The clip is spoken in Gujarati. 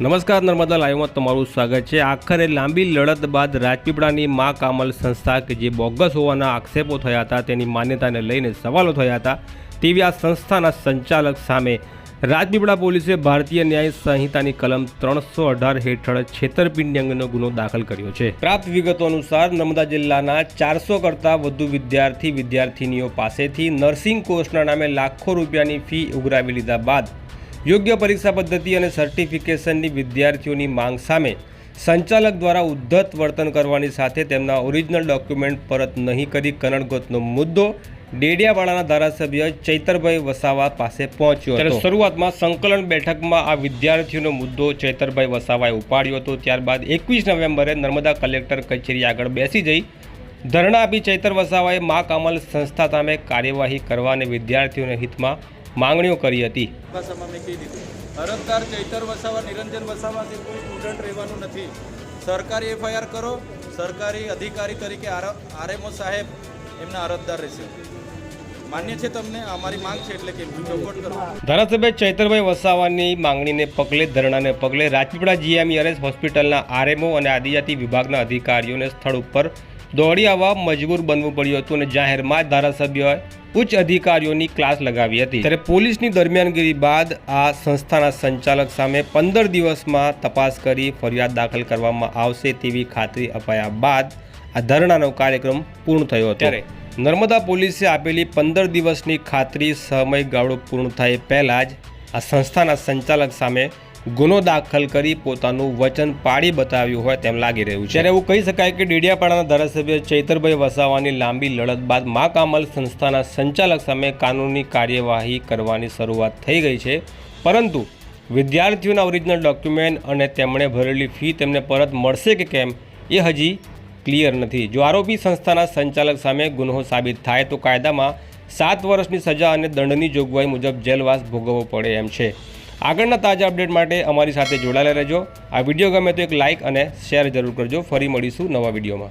નમસ્કાર નર્મદા લાઈવમાં તમારું સ્વાગત છે. આખરે લાંબી લડત બાદ રાજપીપળાની મા કામલ સંસ્થા કે જે બોગસ હોવાના આક્ષેપો થયા હતા, તેની માન્યતાને લઈને સવાલો થયા હતા. તેવી આ સંસ્થાના સંચાલક સામે રાજપીપળા પોલીસે ભારતીય ન્યાય સંહિતાની કલમ ત્રણસો અઢાર હેઠળ છેતરપિંડી અંગેનો ગુનો દાખલ કર્યો છે. પ્રાપ્ત વિગતો અનુસાર નર્મદા જિલ્લાના ચારસો કરતાં વધુ વિદ્યાર્થી વિદ્યાર્થીનીઓ પાસેથી નર્સિંગ કોર્સના નામે લાખો રૂપિયાની ફી ઉઘરાવી લીધા બાદ યોગ્ય પરીક્ષા પદ્ધતિ અને સર્ટિફિકેશનની વિદ્યાર્થીઓની માંગ સામે સંચાલક દ્વારા ઉદ્ધત વર્તન કરવાની સાથે તેમના ઓરિજિનલ ડોક્યુમેન્ટ પરત નહીં કરી કનડગતનો મુદ્દો ડેડિયાવાડાના ધારાસભ્ય ચૈતરભાઈ વસાવા પાસે પહોંચ્યો હતો. શરૂઆતમાં સંકલન બેઠકમાં આ વિદ્યાર્થીઓનો મુદ્દો ચૈતરભાઈ વસાવાએ ઉપાડ્યો હતો. ત્યારબાદ એકવીસ નવેમ્બરે નર્મદા કલેક્ટર કચેરી આગળ બેસી જઈ ધરણા આપી ચૈતર વસાવાએ મા કમલ સંસ્થા સામે કાર્યવાહી કરવા અને વિદ્યાર્થીઓના હિતમાં માંગણીઓ કરી હતી. ભાષામાં મેં કહી દીધું. અરજદાર ચૈતર વસાવા નિરંજન વસાવાથી કોઈ સ્ટુડન્ટ રહેવાનું નથી. સરકારી એફઆઈઆર કરો સરકારી અધિકારી તરીકે આર આરએમઓ સાહેબ એમના અરજદાર રહેશે. માન્ય છે તમને અમારી માંગ છે એટલે કે ધારાસભ્ય ચૈતરભાઈ વસાવાની માંગણીને પગલે ધરણાને પગલે રાજપીપળા જીએમઈઆરએસ હોસ્પિટલના આરએમઓ અને આદિજાતિ વિભાગના અધિકારીઓને સ્થળ ઉપર દોડી આવવા મજબૂર બનવું પડ્યું હતું અને જાહેરમાં ધારાસભ્યોએ ઉચ્ચ અધિકારીઓની ક્લાસ લગાવી હતી. ત્યારે પોલીસની દરમિયાનગીરી બાદ આ સંસ્થાના સંચાલક સામે પંદર દિવસમાં તપાસ કરી ફરિયાદ દાખલ કરવામાં આવશે તેવી ખાતરી અપાયા બાદ આ ધરણાનો કાર્યક્રમ પૂર્ણ થયો હતો. ત્યારે? નર્મદા પોલીસે આપેલી પંદર દિવસની ખાતરી સમયગાળો પૂર્ણ થાય પહેલાં જ આ સંસ્થાના સંચાલક સામે ગુનો દાખલ કરી પોતાનું વચન પાડી બતાવ્યું હોય તેમ લાગી રહ્યું છે. ત્યારે એવું કહી શકાય કે ડેડિયાપાડાના ધારાસભ્ય ચૈતરભાઈ વસાવાની લાંબી લડત બાદ મા કામલ સંસ્થાના સંચાલક સામે કાનૂની કાર્યવાહી કરવાની શરૂઆત થઈ ગઈ છે. પરંતુ વિદ્યાર્થીઓના ઓરિજિનલ ડોક્યુમેન્ટ અને તેમણે ભરેલી ફી તેમને પરત મળશે કે કેમ એ હજી ક્લિયર નથી. જો આરોપી સંસ્થાના સંચાલક સામે ગુનો સાબિત થાય તો કાયદામાં સાત વર્ષની સજા અને દંડની જોગવાઈ મુજબ જેલવાસ ભોગવવો પડે એમ છે. આગળના તાજા અપડેટ માટે અમારી સાથે જોડાયેલા રહેજો. આ વીડિયો ગમે તો એક લાઇક અને શેર જરૂર કરજો. ફરી મળીશું નવા વિડીયોમાં.